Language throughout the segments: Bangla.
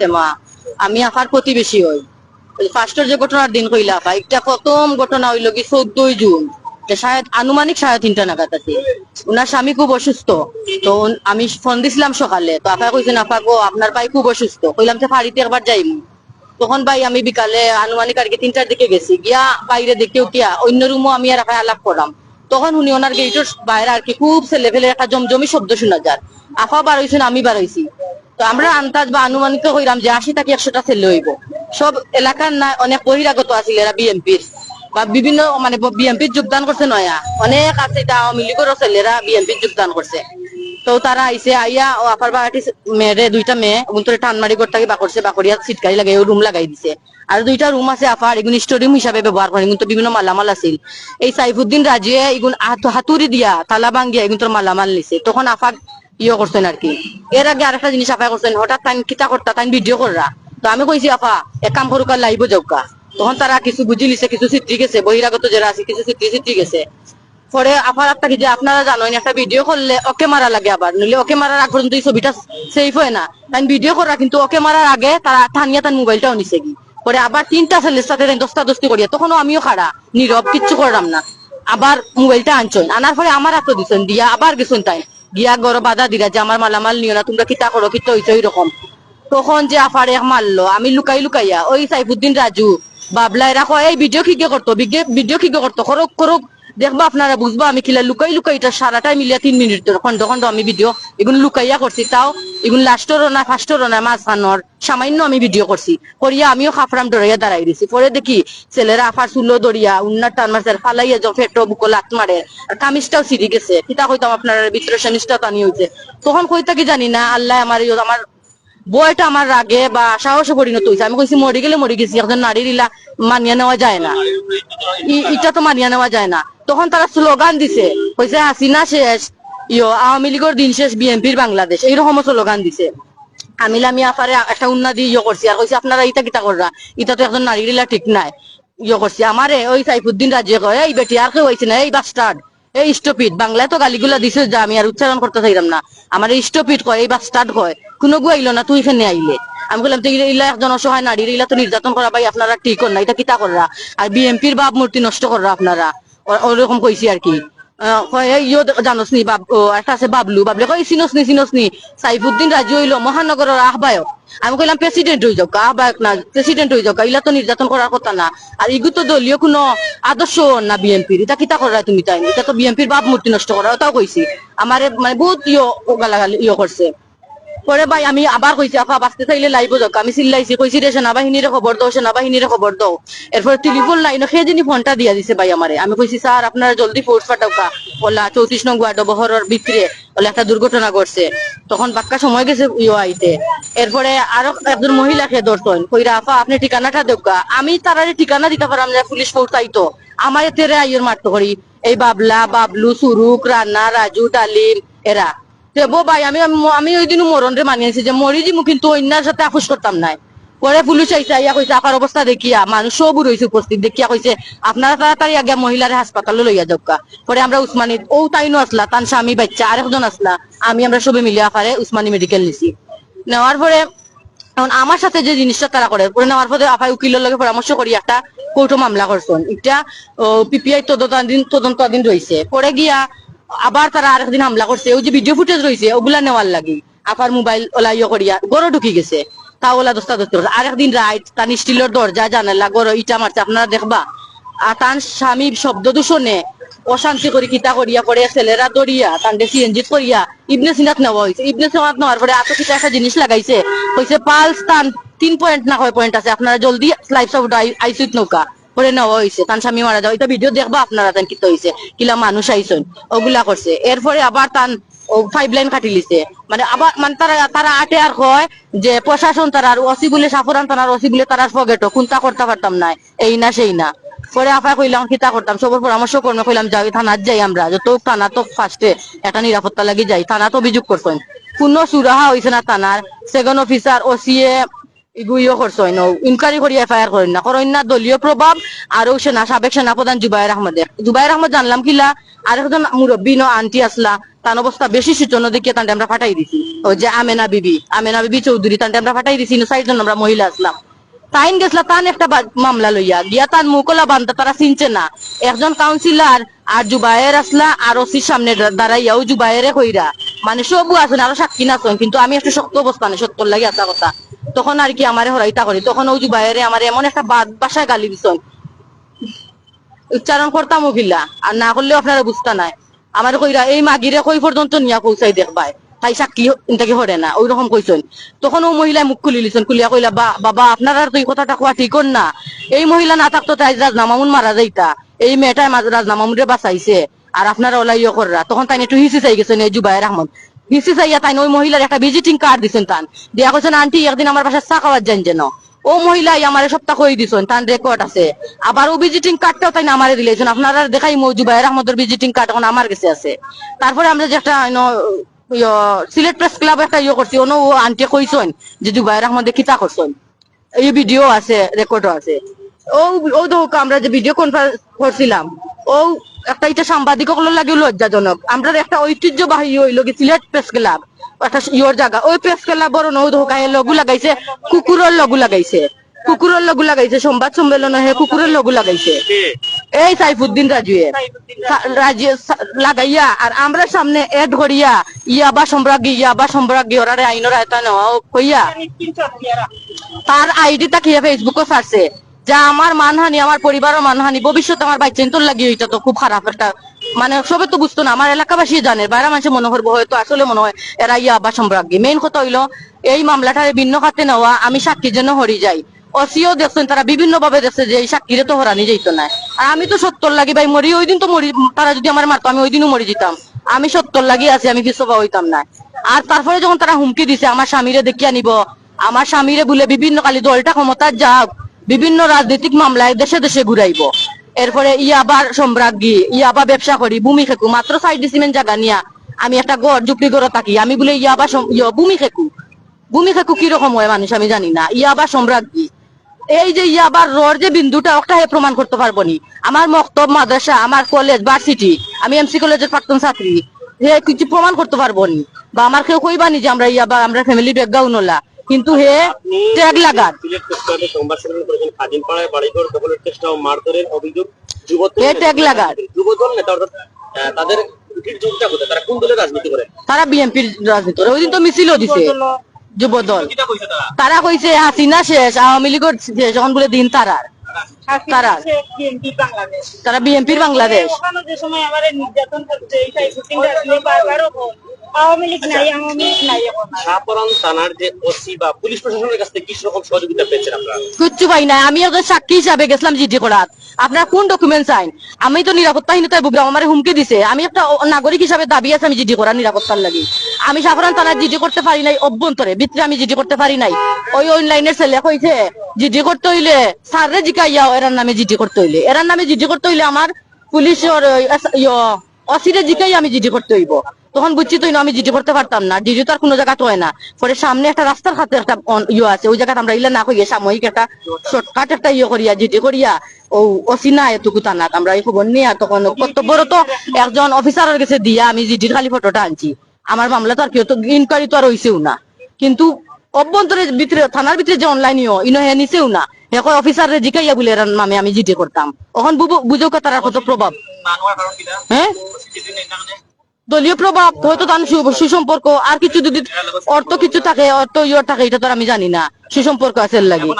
তেমা আমি আফার প্রতিবেশী হই। ফার্স্টের যে ঘটনার দিন কইলা আপা একটা প্রথম ঘটনা হইল কি চোদ্দই জুন। আনুমানিক সাড়ে তিনটা নাগাদ আছে। ওনার স্বামী খুব অসুস্থ। তো আমি ফোন দিছিলাম সকালে। তো আপা কইছেন আপা গো, আপনার ভাই খুব অসুস্থ। কইলাম যে ফাড়িতে একবার যাইমু। তখন ভাই আমি বিকালে আনুমানিক আর কি তিনটার দিকে গেছি। গিয়া বাইরে দেখেও কিয়া অন্য রুমও আমি আর আপায় আলাপ করলাম। তখন উনি ওনার গেটের বাইরে আর কি খুব ছেলে ফেলে একটা জমজমি শব্দ শোনা যায়। আফা বার হইছেন আমি বার হইছি। তো আমরা আন্দাজ বা আনুমানিক কইরাম যে আশি থেকে একশোটা ছেলে হইব। সব এলাকার না অনেক বহিরাগত আছিল এরা বিএনপির বা বিভিন্ন মানে বিএনপির যোগদান করছে নয়া। অনেক আছে এটা আওয়ামী লীগেরও ছেলেরা বিএনপির যোগদান করছে। তো তারা আইসে আইয়া ও আপার বাড়াটি মেয়েরে, দুইটা মেয়ে উন্তরে টান মারি করতে বা করছে বাকরিয়া সিটকারি লাগাই রুম লাগাই দিছে। আর দুইটা রুম আছে আপার, এগুন স্টোরুম হিসাবে ব্যবহার করে কিন্তু বিভিন্ন মালামাল আছিল। এই সাইফুদ্দিন রাজিয়ে, এগুন হাত- হাতুড়ি দিয়া, তালা ভাঙ্গিয়া এগুন তোর মালামাল নিছে। তখন আফা ইয়ে করছেন আর কি। এর আগে আরেকটা জিনিস আফা করছেন, হঠাৎ তাই কিতা করতা তাই ভিডিও কররা। তো আমি কইছি, আপা, এক কাম করুকা লাইব যাওকা তখন তারা কিছু বুঝি লিছে কিছু চিত্রি গেছে, বহিরাগত যারা আছে, কিছু চিত্রি চিত্রি গেছে। পরে আবার একটা যে আপনারা জানেন একটা ভিডিও করলে ওকে মারা লাগে আবার। নইলে ওকে মারার আগ পর্যন্ত এই ছবিটা সেফ হয় না। তাই ভিডিও করা কিন্তু ওকে মারার আগে তারা থানিয়া তার মোবাইলটাও নিছে কি পরে আবার তিনটা ছেলের সাথে দস্তা দস্তি করিয়া, তখনও আমিও খাড়া, নীরব, কিচ্ছু করলাম না। আবার মোবাইলটা আনছেন। আনার পরে আমার হাতে দিছেন, দিয়া আবার গেছেন তাই গিয়া গড় বাধা দিলা যে আমার মালামাল নিও না, তোমরা কিতা করো, কিতা হইছে ওইরকম। তখন যে আফারে মারলো, আমি লুকাই লুকাইয়া, ওই সাইফুদ্দিন রাজু বাবলা এরা কয়, এই ভিডিও খিকে করতো ভিডিও খিকে করতো খরক করক দেখব আপনারা বুঝব আমি কিলা লুকাই লুকাই এটা সারাটাই মিলিয়া তিন মিনিট খন্ড খন্ড আমি ভিডিও এগুলো লুকাইয়া করছি। তাও এগুলো লাস্টরও না ফার্স্টরও না মাঝখানোর সামান্য আমি ভিডিও করছি করিয়া আমিও খাফরাম ডরাইয়া দাঁড়াই দিছি। পরে দেখি ছেলেরা আফার চুলো দরিয়া উন্নার টান আর ফালাইয়া যাও ফেটো বুকো লাত মারে আর কামিজটাও সিঁড়ি গেছে। কিতা কইতাম আপনার ভিতরে সানিসটা টানি হইছে তখন কইতা কি জানি না, আল্লাহ আমার আমার বয়টা আমার রাগে বা সাহসে পরিণত হয়েছে আমি কইছি মরি গেলে মরি গেছি, একজন নারীর ইলা মানিয়ে নেওয়া যায় না। ইটা তো মানিয়ে নেওয়া যায় না। তখন তারা স্লোগান দিছে কইছে হাসিনা শেষ, ইয়ো আওয়ামী লীগের দিন শেষ বিএনপির বাংলাদেশ। এইরকম স্লোগান দিছে। আমি আমি আপারে একটা উন্নতি ইয়ে করছি, আর কইছি, আপনারা ইটা কিতা কররা? ইটা তো একজন নারীর ইলা ঠিক নাই। ইয়ে করছি, আমারে ওই সাইফুদ্দিন রাজিয়ে কয়, এই বেটি, আর কেউ হয়েছে না, এই বাস্টার্ড এই স্টপিট বাংলায় তো গালিগুলা দিছে যা, আমি আর উচ্চারণ করতে চাইলাম না। আমার এই স্টপিট কয়, এই বাস্টার্ড কয়। কোনো গু না, তুই এখানে আইলে। আমি বললাম তো ইলা একজন অসহায় নারীর ইলা তো নির্যাতন করা ভাই, আপনারা ঠিক কর না এটা কিতা কররা? আর বিএনপির বাপ মূর্তি নষ্ট কররা আপনারা। ওরকম কইছি আর কি। ইয়ো জানোস নি বাব একটা আছে বাবলু বাবলু, কয় চিনোস নি সাইফুদ্দিন রাজু হইল মহানগরের আহ্বায়ক। আমি কইলাম প্রেসিডেন্ট হয়ে যাও আহ্বায়ক না প্রেসিডেন্ট হয়ে যাও ইলা তো নির্যাতন করার কথা না। আর ইগু তো দলীয় কোনো আদর্শ না বিএনপির এটা কিতা করা তুমি তাই এটা তো বিএনপির বাপ মূর্তি নষ্ট করা ওটাও কইছি আমার মানে বহুত ইয়ে গালাগালি ইয়ে করছে পরে ভাই আমি আবার কইছি আপা বাঁচতে চাইলে লাইব যাক আমি চিল্লাইছি, কইছি রে সেনাবাহিনীরে খবর দাও, সেনাবাহিনীরে খবর দাও। এরপর টেলিফোন লাইন সেই যিনি ফোনটা দিয়া দিছে ভাই আমারে। আমি কইছি, স্যার, আপনারা জলদি ফোর্স পাঠাওকা ওলা, চৌত্রিশ নং ওয়ার্ড বহরের ভিতরে ওলা একটা দুর্ঘটনা ঘটছে। তখন বাক্কা সময় গেছে ইয়ে আইতে। এরপরে আরও একজন মহিলাকে ধরতেন কইরা আপা আপনি ঠিকানাটা দেবকা আমি তারারে ঠিকানা দিতে পারলাম যে পুলিশ ফোর্স আইতো আমার তেরে আইয়ের মারতো করি এই বাবলা, বাবলু, সুরুক রান্না রাজু তালিম এরা। তে বো ভাই, আমি আমি- ওই দিন মরণ রে মানিয়েছি যে মরি দিমু, কিন্তু অন্যার সাথে আপুস করতাম নাই। পরে পুলিশ আইসা ইয়া কইছে আকার অবস্থা দেখিয়া মানুষ সব রয়েছে উপস্থিত, দেখিয়া কইছে, আপনারা তাড়াতাড়ি আগে মহিলারে হাসপাতালে লইয়া যাওকা পরে আমরা উসমানী, ও তাইনো আসলা তান স্বামী বাচ্চা, আরেকজন আসলা, আমি আমরা সবে মিলিয়া আকারে উসমানী মেডিকেল নিছি। নেওয়ার পরে, এখন আমার সাথে যে জিনিসটা তারা করে, পরে নেওয়ার পরে আপাই উকিলের লগে পরামর্শ করি, একটা কোর্ট মামলা করছেন। এটা পিপিআই তদন্তাধীন তদন্তাধীন রয়েছে পরে গিয়া আবার তারা আরেকদিন হামলা করছে। ওই যে ভিডিও ফুটেজ রয়েছে, ওগুলা নেওয়ার লাগি। আপার মোবাইল ওলা ইয়ে করিয়া গড় ঢুকি গেছে। তা ওলা দস্তা দস্তি করছে। আরেকদিন রাইট তার স্টিলের দরজা, জানালা গড় ইটা মারছে। আপনারা দেখবা আর তার স্বামী শব্দ দূষণে অশান্তি করি কিতা করিয়া করে ছেলেরা দরিয়া তান্ডে সিএনজি করিয়া, ইবনে সিনাত নেওয়া হয়েছে ইবনে সিনাত নেওয়ার পরে এত কিছু একটা জিনিস লাগাইছে। কইছে, পালস তান তিন পয়েন্ট না কয় পয়েন্ট আছে। আপনারা জলদি লাইফ সাপোর্ট আইসিত নৌকা। করে নেওয়া হয়েছে তান স্বামী মারা যাও এটা ভিডিও দেখবা আপনারা তান কিতা হয়েছে কিলা মানুষ আইসন। ওগুলা করছে। এরপরে আবার তান ফাইভ লাইন কাটি লিছে। মানে আবার মানে তারা তারা আটে আর কয় যে, প্রশাসন তারা সাফরান তারা কোনটা করতে পারতাম না। এই না, সেই না। পরে আপা কইলাম কিতা করতাম? সবার পরামর্শ করলাম কইলাম যাই থানাত যাই আমরা। যত থানা তো ফার্স্টে একটা নিরাপত্তা লাগি যাই। থানা তো অভিযোগ করছেন। কোনো সুরাহা হয়েছে না থানার। সেকেন্ড অফিসার ওসিএ ইগুইও করছেন ইনকোয়ারি করি এফআইআর করেন না। করেন না দলীয় প্রভাব, আর সেনা, সাবেক জুবাইর আহমদে জুবাইর আহমদ জানলাম কিলা, আরেকজন মুরব্বী ন আন্টি আসলা, তার অবস্থা বেশি তান্ডে আমরা ফাটাই দিছি। ওই যে আমেনা বিবি আমেনা বিবি চৌধুরী তান্ডে আমরা ফাটাই দিছি আমরা মহিলা আসলাম। তাইন গেছলা, তান একটা মামলা লইয়া, গিয়া তার মুকলা বান্ধা, তারা চিনছে না। একজন কাউন্সিলর আর জুবায়ের আসলা, আর ওসির সামনে দাঁড়াইয়াও জুবায়েরে কইরা মানে সবু আছেন আরও সাক্ষী না কিন্তু আমি একটু শক্ত অবস্থানে সত্তর লাগে আসা কথা। তখন আর কি আমারে হরাইতা করি। তখন ওই জুবায়েরে আমার এমন একটা বাদ বাসায় গালি দিছন উচ্চারণ করতাম ওগুলা আর না করলে আপনারা বুঝতা নাই। আমার কইরা, এই মাগিরে কই পর্যন্ত নিয়া পৌঁছাই দেখবাই তাই সাক্ষী ইনটাকে হরে না ওই রকম কইছেন। তখন ও মহিলা মুখ খুলি লিছেন, খুলিয়া কইলা, বা, বাবা, আপনারা তো এই কথাটা কোয়া ঠিক না। এই মহিলা না থাকতো তাই রাজনামামুন মারা যাইতা। এই মেয়েটাই রাজনামামুনরে বাঁচাইছে। আর আপনারা ওলাই ইয়ে কররা। তখন তাই একটু হিসি চাই গেছেন এই জুবাইর আহমদ। তাই ওই মহিলার একটা ভিজিটিং কার্ড দিছেন তান। দিয়া কইছেন, আন্টি, একদিন আমার চা খাওয়ার যান যেন। ও মহিলাই আমার সপ্তাহ কই দিছেন? রেকর্ড আছে। আবার ও ভিজিটিং কার্ডটাও তাই আমারে দিলেছেন আপনারা দেখাই মৌজুবাইর আহমদের ভিজিটিং কার্ড এখন আমার কাছে আছে। তারপরে আমরা যে একটা সিলেট প্রেস ক্লাব একটা ইয়ে করছি। ওনো, ও আন্টি কইছেন যে, জুবাইর আহমদে কিতা করছেন? এই ভিডিও আছে রেকর্ডও আছে। ও ও আমরা যে ভিডিও কনফারেন্স করছিলাম, ও একটা এটা সাংবাদিক লাগে লজ্জাজনক। আমরা একটা ঐতিহ্যবাহী হইল সিলেট প্রেস ক্লাব একটা ইয়র জায়গা। ওই প্রেস ক্লাব বড় নৌ ধোকায় লগু লাগাইছে কুকুরের লগু লাগাইছে। কুকুরের লগু লাগাইছে, সংবাদ সম্মেলনে হে কুকুরের লগু লাগাইছে। এই সাইফুদ্দিন রাজুয়ে রাজিয়ে লাগাইয়া আর আমরা সামনে এড করিয়া ইয়াবা সম্রাজ্ঞী ইয়াবা সম্রাজ্ঞী ওরারে আইনের আয়তা নেওয়া কইয়া তার আইডি তাকিয়ে ফেসবুকও ছাড়ছে যা আমার মানহানি, আমার পরিবারের মানহানি, ভবিষ্যতে আমার বাচ্চা তো লাগিয়ে এটা তো, খুব খারাপ একটা মানে সবে তো বুঝতো না, আমার এলাকাবাসী জানে, বাইরে মানুষের মনে করব হয়তো, আসলে মনে হয় এরা ইয়া বা সম্রাজ্ঞী। মেইন কথা হইল, এই মামলাটারে ভিন্ন খাতে নেওয়া, আমি সাক্ষীর জন্য হরি যাই। অসিও দেখছেন, তারা বিভিন্ন ভাবে দেখছে যে এই সাক্ষীরে তো হরানি যাইত না। আর আমি তো সত্তর লাগি, ভাই মরি, ওই দিন তো মরি, তারা যদি আমার মারতো, আমি ওই দিনও মরি যেতাম। আমি সত্তর লাগি আছি, আমি কিছু বা হইতাম না। আর তারপরে যখন তারা হুমকি দিছে, আমার স্বামীরে দেখিয়া নিব, আমার স্বামীরে বলে বিভিন্ন কালি দলটা ক্ষমতার যাক বিভিন্ন রাজনৈতিক মামলায় দেশে দেশে ঘুরাইব। এরপরে ইয়াবার সম্রাজ্ঞী, ইয়াবা ব্যবসা করি, ভূমি খেকু, মাত্র সাইড সিমেন্ট জায়গা নিয়া আমি একটা গড় জুপড়ি গড় থাকি। আমি বলে ইয়াবা ইয়া ভূমি খেকু। ভূমি খেকু কীরকম হয় মানুষ আমি জানি না। ইয়াবা সম্রাজ্ঞী। এই যে ইয়াবার রোড যে বিন্দুটা, ওটা প্রমাণ করতে পারব নি। আমার মক্তব, মাদ্রাসা, আমার কলেজ ভার্সিটি আমি এমসি কলেজের প্রাক্তন ছাত্রী। কিছু প্রমাণ করতে পারব নি। বা আমার কেউ কইবানি যে আমরা ইয়াবা, আমরা ফ্যামিলি ব্যাকগ্রাউন্ড হলা কিন্তু হে ট্যাগ তাদের কোথায়? তারা কোন দলের রাজনীতি করে? তারা বিএনপির রাজনীতি করে। ওই দিন তো মিছিলও দিছে যুব দল কইছে তারা? কইছে হাসিনা শেষ আওয়ামী লীগের শেষ এখন বলে দিন তারার। তারা তারা বিএনপির বাংলাদেশ। যে সময় আমার নির্যাতন করছে আওয়ামী লীগ নাই আওয়ামী লীগ নাই থানার যে ওসি বা পুলিশ প্রশাসনের কাছ থেকে কি রকম সহযোগিতা পেয়েছেন আপনারা? কিচ্ছু পাই না আমি একজন সাক্ষী হিসাবে গেছিলাম জিডি করার আপনার কোন ডকুমেন্ট চাইন? আমি তো নিরাপত্তাহীনতায় ভুগলাম আমার হুমকি দিছে। আমি একটা নাগরিক হিসাবে দাবি আছে আমি জিডি করার নিরাপত্তার লাগি। আমি সাফরান থানার জিডি করতে পারি নাই অভ্যন্তরে। ভিতরে আমি জিডি করতে পারি নাই। ওই অনলাইনের ছেলে কইছে জিডি করতে হইলে স্যাররে জিকাইয়াও এরার নামে জিডি করতে হইলে। এরার নামে জিডি করতে হইলে আমার পুলিশের অসিরে জিকাই আমি জিডি করতে হইব। তখন বুঝছি তো আমি জিডি করতে পারতাম না। জিডি তো আর কোনো জায়গা তো হয় না। পরে সামনে একটা রাস্তার খাতে একটা ইয়ে আছে। ওই জায়গাটা আমরা ইলে না কইয়া সাময়িক একটা শর্টকাট একটা ইয়ে করিয়া জিডি করিয়া ও অসিনা এটুকু টানাক আমরা এই খবর নিয়ে তখন কর্তব্যর তো একজন অফিসারের কাছে দিয়া আমি জিডির খালি ফটোটা আনছি। আমার মামলা তো আর কেউ তো ইনকোয়ারি তো আর হইছেও না। কিন্তু অভ্যন্তরে ভিতরে থানার ভিতরে যে অনলাইন ইনো হে নিছেও না। হে কয় অফিসার জিকাইয়া বলে নামে আমি জিডি করতাম। এখন বুঝো তার কত প্রভাব। হ্যাঁ দলীয় প্রভাব হয়তো তার সুসম্পর্ক আর কিছু যদি অর্থ কিছু থাকে অর্থ ইয়র থাকে এটা তো আমি জানি না। সুসম্পর্ক আছে লাগি।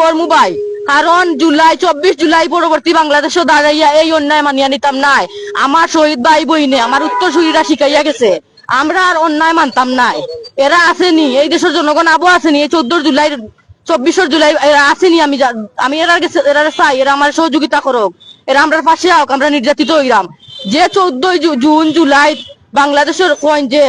কর্মু ভাই কারণ জুলাই চব্বিশ জুলাই পরবর্তী বাংলাদেশও দাঁড়াইয়া এই অন্যায় মানিয়া নিতাম নাই। আমার শহীদ ভাই বইনে আমার উত্তর সুরীরা শিখাইয়া গেছে আমরা আর অন্যায় মানতাম নাই। এরা আসেনি এই দেশের জনগণ আবু আসেনি এই চোদ্দ জুলাই চব্বিশ জুলাই এরা আসেনি আমি আমি এরা এরা চাই এরা আমার সহযোগিতা করুক। এরা আমরা পাশে হোক আমরা নির্যাতিত হইলাম যে চোদ্দই জুন জুলাই বাংলাদেশের কইন যে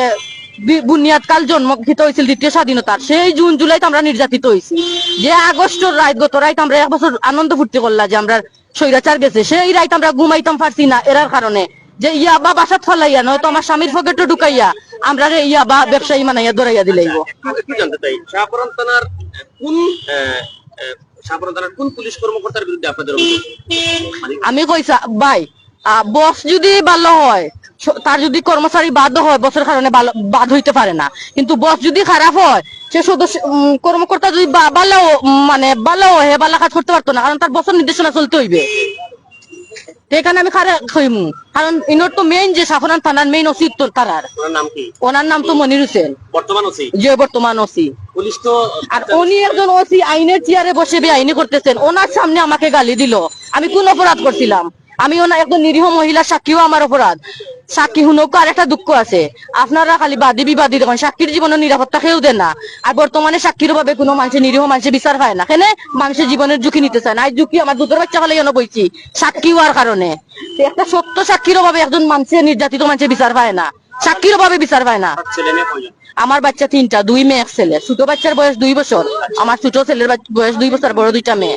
বুনিয়াদকাল জন্মকৃত হয়েছিল দ্বিতীয় স্বাধীনতার সেই জুন জুলাইতে আমরা নির্যাতিত হয়েছি। যে আগস্টের রাত গত রাত আমরা এক বছর আনন্দ ফুর্তি করলাম যে আমরা স্বৈরাচার গেছে। সেই রাত আমরা ঘুমাইতাম পারছি না এরার কারণে। যে ইয়া বা বাসাত ফলাইয়া নয়তো আমার স্বামীর পকেটে ঢুকাইয়া আমরা রে ইয়া বা ব্যবসায়ী মানাইয়া দৌড়াইয়া জানতে চাই? শাহপরান থানার কোন আহ, আহ, থানার কোন পুলিশ কর্মকর্তার বিরুদ্ধে আপনাদের আমি কইসা ভাই বস যদি ভালো হয় তার যদি কর্মচারী বাদ হয় বসের কারণে বাদ হইতে পারে না। কিন্তু বস যদি খারাপ হয় সে সদস্য কর্মকর্তা যদি ভালো মানে ভালো হে ভালো কাজ করতে পারতো না কারণ তার বছর নির্দেশনা চলতে হইবে। এখানে আমি খারাপ হইমু কারণ ইনোর তো মেইন যে সাফরান থানার মেইন ওসি তো তারার ওনার নাম তো মনির হোসেন। বর্তমান ওসি? যে বর্তমান ওসি। পুলিশ তো আর উনি একজন ওসি আইনের চেয়ারে বসে আইনি করতেছেন। ওনার সামনে আমাকে গালি দিল। আমি কোন অপরাধ করছিলাম? আমি ওনার একজন নিরীহ মহিলা, সাক্ষীও আমার অপরাধ। সাক্ষী হুনক আর একটা দুঃখ আছে। আপনারা খালি বাদী বিবাদী দেখেন সাক্ষীর জীবনের নিরাপত্তা কেউ দেন না। আর বর্তমানে সাক্ষীর ভাবে কোনো মানুষের নিরীহ মানুষের বিচার পায় না। কেন মানুষের জীবনের ঝুঁকি নিতে চায় না। এই ঝুঁকি আমার দুধের বাচ্চা খালি যেন বইছি, সাক্ষী হওয়ার কারণে একটা সত্য সাক্ষীর অভাবে একজন মানুষের নির্যাতিত মানুষের বিচার পায় না। সাক্ষীর অভাবে বিচার পায় না? আমার বাচ্চা তিনটা দুই মেয়ে এক ছেলে। ছোট বাচ্চার বয়স দুই বছর আমার ছোট ছেলের বয়স দুই বছর বড় দুইটা মেয়ে।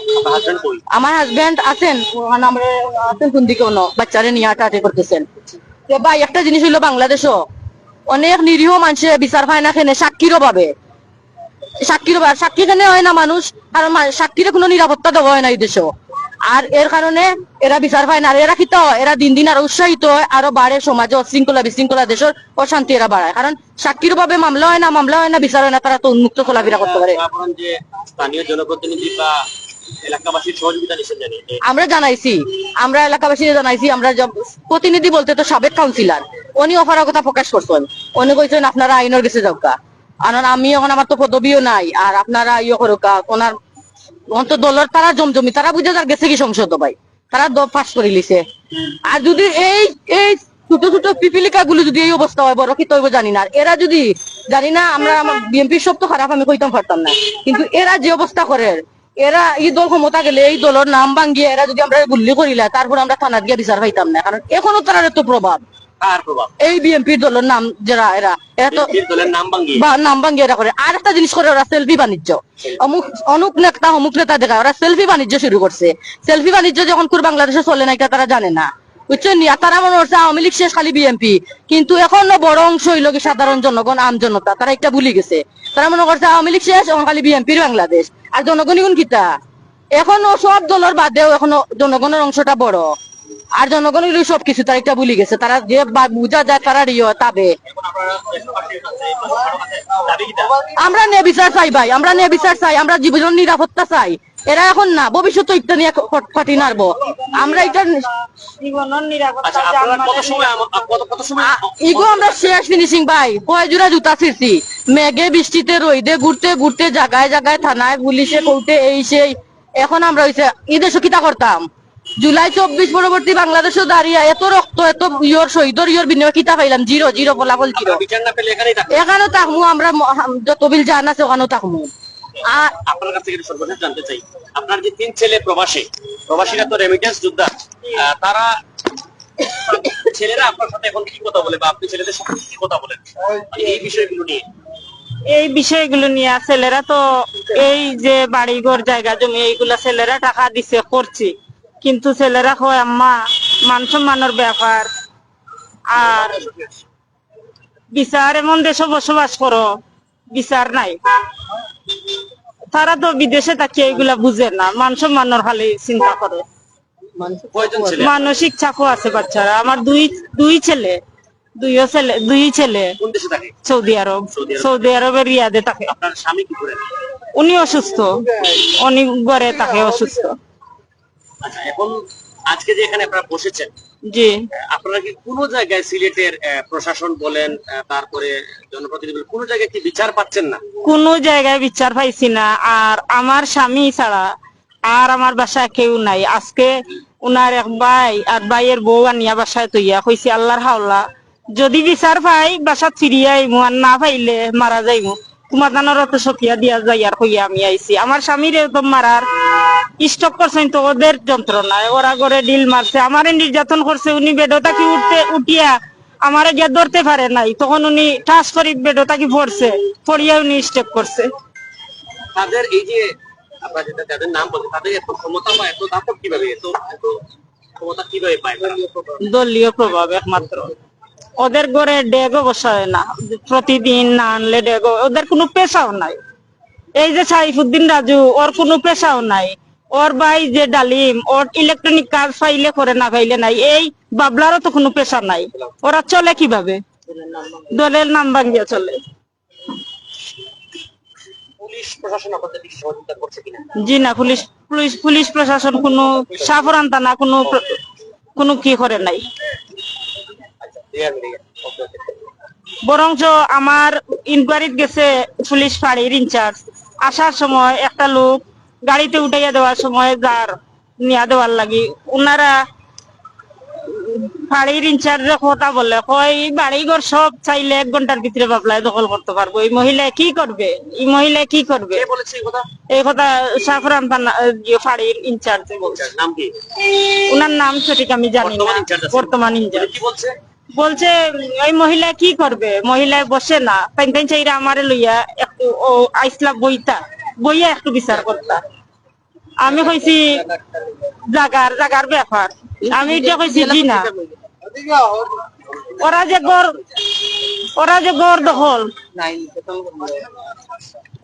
আমার হাজবেন্ড আছেন আছেন কোন দিকে বাচ্চারে নিয়ে আটাটে করতেছেন। ভাই একটা জিনিস হইল বাংলাদেশও। অনেক নিরীহ মানুষে বিচার পায় না খেনে সাক্ষীর অভাবে। সাক্ষীর অভাব সাক্ষী কেন হয় না মানুষ কারণ মা- সাক্ষীর কোনো নিরাপত্তা দেওয়া হয় না এই দেশও। আর এর কারণে এরা বিচার পায় না। আর এরা কিতা হয় এরা দিন দিন আরও উৎসাহিত হয় আরও বাড়ে সমাজে অশৃঙ্খলা বিশৃঙ্খলা দেশের অশান্তি এরা বাড়ায়। কারণ সাক্ষীর অভাবে মামলা হয় না মামলা হয় না বিচার হয় না তারা তো উন্মুক্ত চলাফেরা করতে পারে। স্থানীয় জনপ্রতিনিধি বা আমরা জানাইছি আমরা এলাকাবাসী জানাইছি আমরা প্রতিনিধি বলতে তো সাবেক কাউন্সিলর উনি অপারগতা প্রকাশ করছেন। উনি কইছেন আপনারা আইনের গেছে যাওকা কারণ আমি এখন আমার তো পদবিও নাই আর আপনারা ইয়ে করুকা ওনার অন্ত দলের তারা জমজমি, তারা বুঝে যার গেছে কি সংসদ ভাই। তারা পাস করে লিছে। আর যদি এই এই ছোট ছোট পিপিলিকা গুলো যদি এই অবস্থা হয়, বড় কি তৈব জানি না। এরা যদি জানি না, আমরা বিএনপির সব তো খারাপ, আমি কইতাম পারতাম না। কিন্তু এরা যে অবস্থা করে, এরা এই দল ক্ষমতা গেলে এই দলের নাম ভাঙ্গিয়ে এরা যদি আমরা গুল্লি করিলা, তারপর আমরা থানাত গিয়ে বিচার পাইতাম না। কারণ এখনও তার এত প্রভাব। কার প্রভাব? এই বিএনপির দলের নাম যারা এরা এরা তো দলের নাম ভাঙ্গিয়ে বা নাম ভাঙ্গিয়ে এরা করে। আর একটা জিনিস করে ওরা সেলফি বাণিজ্য। অমুক অমুক নেতা অমুক নেতা দেখায় ওরা সেলফি বাণিজ্য শুরু করছে। সেলফি বাণিজ্য যখন করে বাংলাদেশে চলে না এটা তারা জানে না। বুঝছেন তারা মনে করছে আওয়ামী লীগ শেষ খালি বিএনপি। কিন্তু এখনও বড় অংশ হইল কি সাধারণ জনগণ আম জনতা। তারা একটা ভুলে গেছে। তারা মনে করছে আওয়ামী লীগ শেষ এখন খালি বিএনপির বাংলাদেশ। আর জনগণই কোন কিতা? এখনও সব দলের বাদেও এখনও জনগণের অংশটা বড়। আর জনগণের সব কিছু তারা একটা ভুলে গেছে। তারা যে বুঝা যায় তারা রিও তাবে। আমরা ন্যায় বিচার চাই ভাই আমরা ন্যায় বিচার চাই আমরা জীবন নিরাপত্তা চাই। এরা এখন না ভবিষ্যতে ইত্যা নিয়ে ফাটি নারবো আমরা এটা আচ্ছা কত কত কত ইগো আমরা শেষ ফিনিশিং ভাই। কয় জোড়া জুতা ছিড়ছি? মেঘে বৃষ্টিতে রইদে ঘুরতে ঘুরতে জায়গায় জায়গায় থানায় পুলিশে কোর্টে এই সেই। এখন আমরা হইছে ঈদে সকিতা করতাম? জুলাই চব্বিশ পরবর্তী বাংলাদেশও দাঁড়িয়ে এত রক্ত এত ইয়র শহীদর ইয়র বিনিময় কিতা পাইলাম? জিরো জিরো ফলাফল জিরো আপনারা বিচার না পেলে এখানেই থাকবেন এখানেও থাকব আমরা যত বিল জান আছে ওখানেও থাকব। আর আপনার কাছ থেকে সর্বশেষ জানতে চাই। আপনার যে তিন ছেলে প্রবাসী প্রবাসীরা তো রেমিটেন্স যোদ্ধা তারা ছেলেরা আপনার সাথে এখন কি কথা বলে বা আপনি ছেলেদের সাথে কি কথা বলেন? মানে এই বিষয়গুলো নিয়ে। এই বিষয়গুলো নিয়ে ছেলেরা তো এই যে বাড়িঘর জায়গা জমি এইগুলা ছেলেরা টাকা দিছে করছি। কিন্তু ছেলেরা কয় আম্মা মান সম্মানের ব্যাপার। আর বিচার এমন দেশে বসবাস করো বিচার নাই। তারা তো বিদেশে তাকিয়ে এগুলা বুঝে না। মান সম্মানের খালি চিন্তা করে। মানসিক চাপও আছে বাচ্চারা। আমার দুই দুই ছেলে দুইও ছেলে দুই ছেলে। থাকে? সৌদি আরব। সৌদি আরবের রিয়াদে থাকে। উনি অসুস্থ। উনি ঘরে থাকে অসুস্থ। আচ্ছা এখন আজকে যে এখানে আপনারা বসেছেন জি। আপনারা কি কোনো জায়গায় সিলেটের প্রশাসন বলেন তারপরে জনপ্রতিনিধি কোনো জায়গায় কি বিচার পাচ্ছেন না? কোনো জায়গায় বিচার পাইছি না আর আমার স্বামী ছাড়া আর আমার বাসায় কেউ নাই। আজকে উনার এক ভাই আর ভাইয়ের বউ আনিয়া বাসায় তৈয়া কইছি আল্লাহর হাওলা যদি বিচার পাই বাসাত ফিরিয়া আইমু আর না পাইলে মারা যাইমু। তোমার দানোর তো সফিয়া দিয়া যাই আর কইয়া আমি আইছি। আমার স্বামীর তো মারার স্টক করছেন তো ওদের যন্ত্রণায়। ওরা করে ডিল মারছে। আমারে নির্যাতন করছে উনি বেডটা কি উঠতে উঠিয়া আমারে গিয়ে ধরতে পারে নাই। তখন উনি ঠাস করি বেডটা কি পড়ছে পড়িয়া উনি স্টেপ করছে। তাদের এই যে আপনারা যেটা যাদের নাম বলছেন তাদের এত ক্ষমতা বা এত দাপট কীভাবে এত এত ক্ষমতা কীভাবে পায়? দলীয় প্রভাব। একমাত্র। ওদের ঘরে ডেগও বসায় না। প্রতিদিন না আনলে ডেগো ওদের কোনো পেশাও নাই। এই যে সাইফুদ্দিন রাজু ওর কোনো পেশাও নাই। ওর ভাই যে ডালিম ওর ইলেকট্রনিক কাজ ফাইলে করে না ফাইলে নাই। এই বাবলারও তো কোনো পেশা নাই। ওরা চলে কীভাবে? দলের নাম ভাঙ্গিয়া চলে। জি না পুলিশ পুলিশ পুলিশ প্রশাসন কোনো সাফরান থানা কোনো কোনো কি করে নাই। আচ্ছা বরঞ্চ আমার ইনকোয়ারিত গেছে পুলিশ ফাঁড়ির ইনচার্জ আসার সময় একটা লোক গাড়িতে উঠাইয়া দেওয়ার সময় যার নিয়া দেওয়ার লাগি। ওনারা ফাঁড়ির ইনচার্জের কথা বলে কয় বাড়ি ঘর সব চাইলে এক ঘণ্টার ভিতরে বাবলায় দখল করতে পারব। এই মহিলা কি করবে? এই মহিলা কি করবে? এই কথা? সাফরান ফাঁড়ির ইনচার্জে বলছে। নাম কি? ওনার নাম সঠিক আমি জানি না। বর্তমান ইনচার্জ ইনচার্জ বলছে? বলছে ওই মহিলা কি করবে? মহিলায় বসে না। তাই তাই চাইরা আমারে লইয়া একটু ও আইসলা বইতা। বইয়া একটু বিচার করতা আমি কইছি, জাগার জাগার ব্যাপার। আমি এটা কইছি, জি না। ওরা যে গড় ওরা যে গড় দখল।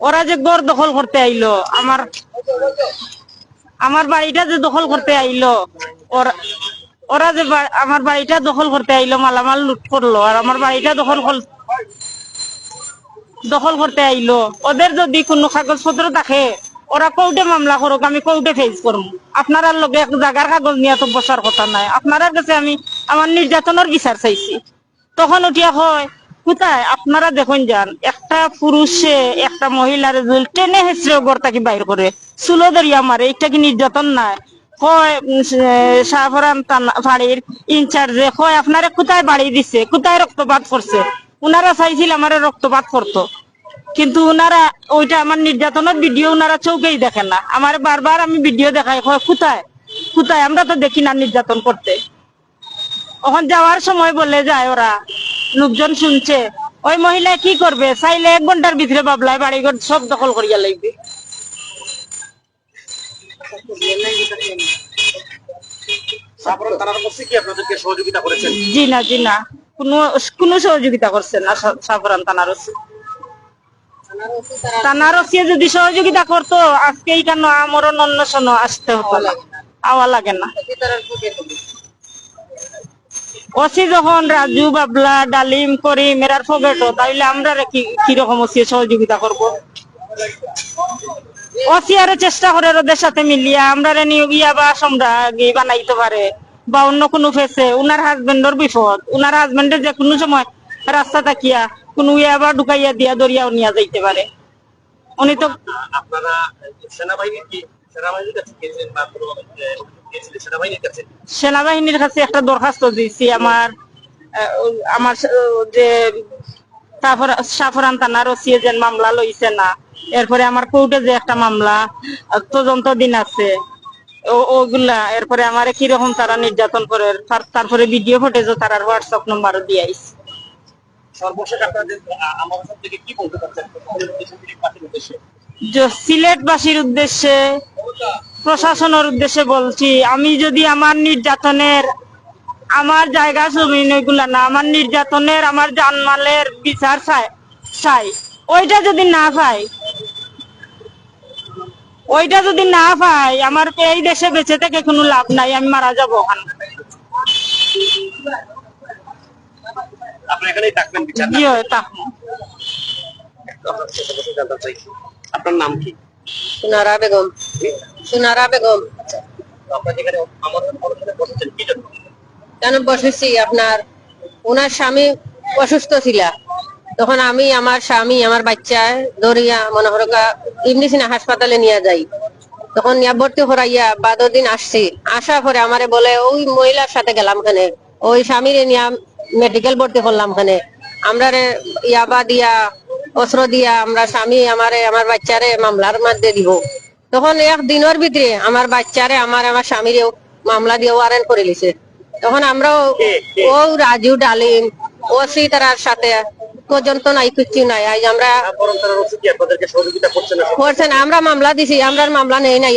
ওরা যে গড় দখল করতে আইলো, আমার আমার বাড়িটা যে দখল করতে আইলো, ওরা ওরা যে আমার বাড়িটা দখল করতে আইলো, মালামাল লুট করল, আর আমার বাড়িটা দখল দখল করতে আইলো। ওদের যদি কোনো কাগজপত্র থাকে, ওরা কোর্টে মামলা করুক, আমি কোর্টে ফেস করব আপনার লগে এক জায়গার কাগজ নিয়ে তো বসার কথা নাই। আপনার কাছে আমি আমার নির্যাতনের বিচার চাইছি। তখন উঠিয়া হয় কোথায়? আপনারা দেখুন যান, একটা পুরুষে একটা মহিলার যদি টেনে হেসড়ে ঘর বাইর করে? চুলো দরিয়া মারে এটা কি নির্যাতন নাই? হয় সাফরান ফাড়ির ইনচার্জে হয় আপনারা কোথায় বাড়ি দিছে? কোথায় রক্তপাত করছে? উনারা চাইছিল আমার রক্তপাত করতো। কিন্তু উনারা ওইটা আমার নির্যাতনের ভিডিও উনারা চৌকেই দেখেন না। আমার বারবার আমি ভিডিও দেখাই কোথায়? কোথায়? আমরা তো দেখি না নির্যাতন করতে। ওখান যাওয়ার সময় বলে যায় ওরা লোকজন শুনছে। ওই মহিলা কি করবে? চাইলে এক ঘণ্টার ভিতরে বাবলায় বাড়ি ঘর সব দখল করিয়া লাগবে জি না জি না। কোনো কোনো সহযোগিতা করছে না সাফরান থানার ওসি থানার ওসি যদি সহযোগিতা করতো আজকে এইখানে আমরণ অন্বেষণ আসতে হতো না? আওয়া লাগে না। ওসি যখন রাজু, বাবলা, ডালিম, করিম মেরার ফগেটো তাইলে আমরা কি, কীরকম ওসি সহযোগিতা করব? ওসি আরও চেষ্টা করে ওদের সাথে মিলিয়া আমরা নিয়োগ ইয়া বা সম্রা বানাইতে পারে। বা অন্য কোনো ফেসে উনার হাজবেন্ডর বিপদ উনার হাজবেন্ডের যে কোনো সময় রাস্তা তাকিয়া কোনো ইয়া বা ঢুকাইয়া দিয়া দরিয়াও নিয়ে যাইতে পারে। উনি তো আপনারা সেনাবাহিনীর কি সেনাবাহিনীর কাছে একটা দরখাস্ত দিয়েছি আমার আমার যে সাফরান থানার ওসি মামলা লইছে না। এরপরে আমার কোর্টে যে একটা মামলা তদন্ত দিন আছে। ওগুলা এরপরে আমারে কীরকম তারা নির্যাতন করে তারপরে ভিডিও ফুটেজও তারা হোয়াটসঅ্যাপ নম্বরও দিয়াইছে সর্বশেষ আপনাদের আ- আমার কাছ থেকে কি বলতে চাচ্ছেন প্রশাসনের উদ্দেশ্যে, দিলীপবাসীর উদ্দেশ্যে? যে সিলেটবাসীর উদ্দেশ্যে প্রশাসনের উদ্দেশ্যে বলছি আমি যদি আমার নির্যাতনের আমার জায়গা জমিন ওইগুলা না আমার নির্যাতনের আমার জানমালের বিচার চাই চাই ওইটা যদি না পাই ওইটা যদি না পাই আমার এই দেশে বেঁচে থেকে কোনো লাভ নাই আমি মারা যাব ওখানে। হয় আপনার নাম কি? সুনারা বেগম। সুনারা বেগম। কেন বসেছি? আপনার ওনার স্বামী অসুস্থ ছিল। তখন আমি আমার স্বামী আমার বাচ্চা দরিয়া মনে করো এমনি সিনা হাসপাতালে নিয়ে যাই। তখন ভর্তি করাইয়া বাদ দিন আসছি। আসার পরে আমারে বলে ওই মহিলার সাথে গেলাম খানে ওই স্বামীরে নিয়ে মেডিকেল ভর্তি করলাম খানে আমরা রে ইয়াবা দিয়া অস্ত্র দিয়া আমরা স্বামী আমারে আমার বাচ্চারে মামলার মধ্যে দিব। তখন এক দিনের ভিতরে আমার বাচ্চারে আমার আমার স্বামীরে মামলা দিয়ে ওয়ারেন্ট করে লিছে তখন আমরাও ও রাজু ডালিম ওসি তার সাথে পর্যন্ত নাই, কিচ্ছু নাই। আজ আমরা করছেন, আমরা মামলা দিছি, আমরা মামলা নেই নাই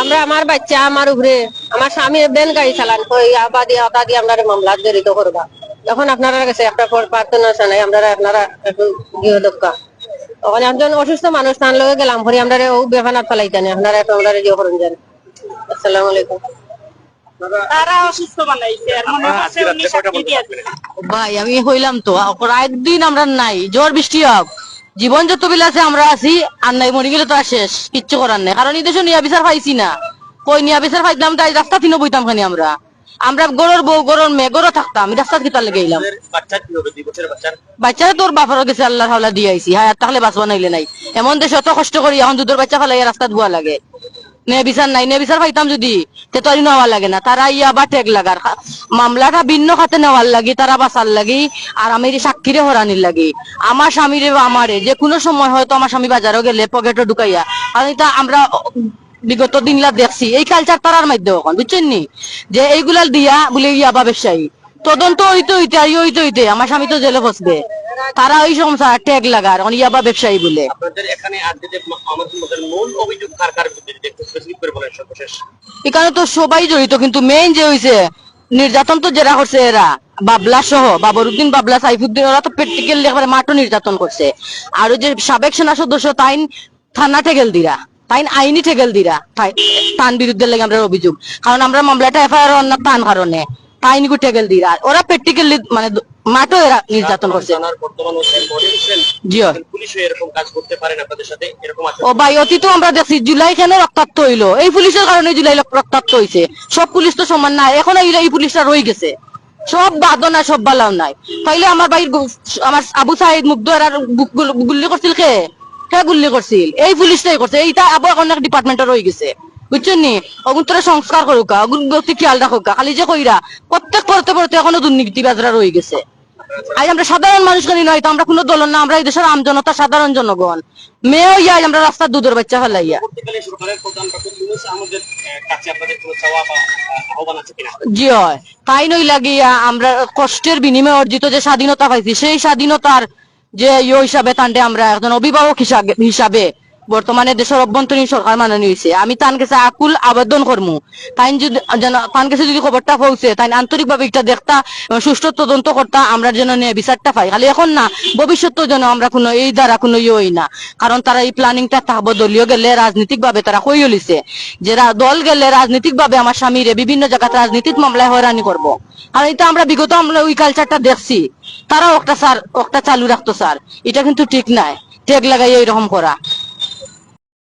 আমরা আমার বাচ্চা, আমার উপরে আমার স্বামী বেন গাড়ি চালান আবা দিয়ে আমরা মামলা জড়িত করবা। তখন আপনারা কাছে একটা প্রার্থনা আমরা আপনারা একটু গৃহ দক্ষ ওখানে একজন অসুস্থ মানুষ, তার লগে গেলাম ঘরে আমরা ও বেফানাত ফেলাইতানি আপনারা একটু আমরা ইয়ে করুন যান। আসসালামু আলাইকুম। তারা অসুস্থ বানাইছে আর মনে হচ্ছে উনি সাক্ষী দিয়েছে ভাই আমি হইলাম তো একদিন আমরা নাই জ্বর বৃষ্টি হোক জীবন যত বিল আছে আমরা আছি আর নাই মরি গেলে তো আর শেষ কিচ্ছু করার নাই। কারণ এই দেশে নিয়া বিচার পাইছি না। কই নিয়া বিচার পাইতাম তাই রাস্তা তিনও বইতাম খানি আমরা। আমরা গরুর বউ গরুর মেয়ে গরু থাকতাম আমি রাস্তা কিতার লেগে এলাম বাচ্চার বাচ্চারা তোর বাপের গেছে আল্লাহ হাওলা দিয়ে আইছি। হ্যাঁ তাহলে বাঁচবা নাইলে নাই। এমন দেশে অত কষ্ট করি এখন দুধের বাচ্চা ফেলাই রাস্তা ধোয়া লাগে। নে বিচার নাই নে বিচার পাইতাম যদি, তে তো আর নেওয়া লাগে না। তারা ইয়া বা টেক লাগার। মামলাটা ভিন্ন খাতে নেওয়ার লাগি, তারা বাঁচার লাগি, আর আমি সাক্ষীরে হরানির লাগি। আমার স্বামীরে বা আমারে, যে কোনো সময় হয়তো আমার স্বামী বাজারও গেলে পকেটে ঢুকাইয়া কারণ এটা আমরা বিগত দিনলা দেখছি। এই কালচার তারার মাধ্যমে বুঝছেন নি যে এইগুলা দিয়া বলে ইয়া বা ব্যবসায়ী তদন্ত হইতে হইতে আর হইতে হইতে আমার স্বামী তো জেলে ফসবে। তারা ওই সংসার ট্যাগ লাগার এখন ইয়াবা ব্যবসায়ী বলে। আপনাদের এখানে আজকে যে আমাদের মূল অভিযোগ কার কার বিরুদ্ধে একটু স্পেসিফিক করে বলেন সর্বশেষ। এখানে তো সবাই জড়িত কিন্তু মেইন যে হইছে নির্যাতন তো যারা করছে এরা বাবলা সহ বাবরুদ্দিন বাবলা সাইফুদ্দিন ওরা তো প্র্যাকটিক্যাল একবারে মাঠও নির্যাতন করছে। আর ওই যে সাবেক সেনা সদস্য তাইন থানা ঠেকেল দিরা তাইন আইনি ঠেকেল দিরা তাই- তান বিরুদ্ধে লাগে আমরা অভিযোগ। কারণ আমরা মামলাটা এফআইআর অন্য তান কারণে। তাইনি গু ঠেকেল দিরা। ওরা প্র্যাকটিক্যালি মানে মাঠও এরা নির্যাতন করছে। জানার বর্তমান হচ্ছেন হচ্ছেন জিও পুলিশ এরকম কাজ করতে পারেন আপনাদের সাথে? এরকম আছে? ও ভাই অতীত আমরা দেখছি জুলাই কেন রক্তাক্ত হইল? এই পুলিশের কারণে জুলাই রক্তাক্ত হইছে। সব পুলিশ তো সমান নাই। এখন এই পুলিশটা রয়ে গেছে। সব বাদও নাই সব বালাও নাই। তাইলে আমার ভাই আমার আবু সাইদ মুগ্ধ এরা গুল্লি করছিল কে? কে গুল্লি করছিল? এই পুলিশটাই করছে। এইটা আবু এখন এক ডিপার্টমেন্টে রয়ে গেছে। বুঝছেন নি? অগুন তোরা সংস্কার করুকা অগুন ব্যক্তি খেয়াল রাখুকা খালি যে কইরা প্রত্যেক পড়তে পড়তে এখনও দুর্নীতি বাজরা রয়ে গেছে। আজ আমরা সাধারণ মানুষ কানি নয় তো আমরা কোনো দল না আমরা এই দেশের আমজনতা সাধারণ জনগণ। মেয়েও ইয়াই আমরা রাস্তার দুধের বাচ্চা ফেলাইয়া। জি হয়। তাই নই লাগিয়া আমরা কষ্টের বিনিময়ে অর্জিত যে স্বাধীনতা পাইছি সেই স্বাধীনতার যে ইয়ে হিসাবে তান্ডে আমরা একজন অভিভাবক হিসাবে হিসাবে বর্তমানে দেশের অভ্যন্তরীণ সরকার মানে নিয়েছে আমি তান কাছে আকুল আবেদন করমু। তাই যদি তান কাছে যদি খবরটা পৌঁছে তাই আন্তরিক ভাবে এটা দেখতা, সুষ্ঠু তদন্ত করতা, আমরা যেন নিয়ে বিচারটা পাই। খালি এখন না, ভবিষ্যতেও যেন আমরা কোনো, এই দ্বারা কোনো ইয়ে না। কারণ তারা এই প্ল্যানিংটা থাকব দলীয় গেলে রাজনৈতিক ভাবে তারা কই লিছে যে দল গেলে রাজনৈতিক ভাবে আমার স্বামীরে বিভিন্ন জায়গাতে রাজনীতিক মামলায় হয়রানি করব। আর এটা আমরা বিগত আমরা ওই কালচারটা দেখছি। তারাও একটা স্যার একটা চালু রাখতো, স্যার। এটা কিন্তু ঠিক নাই। টেক লাগাই এরকম করা।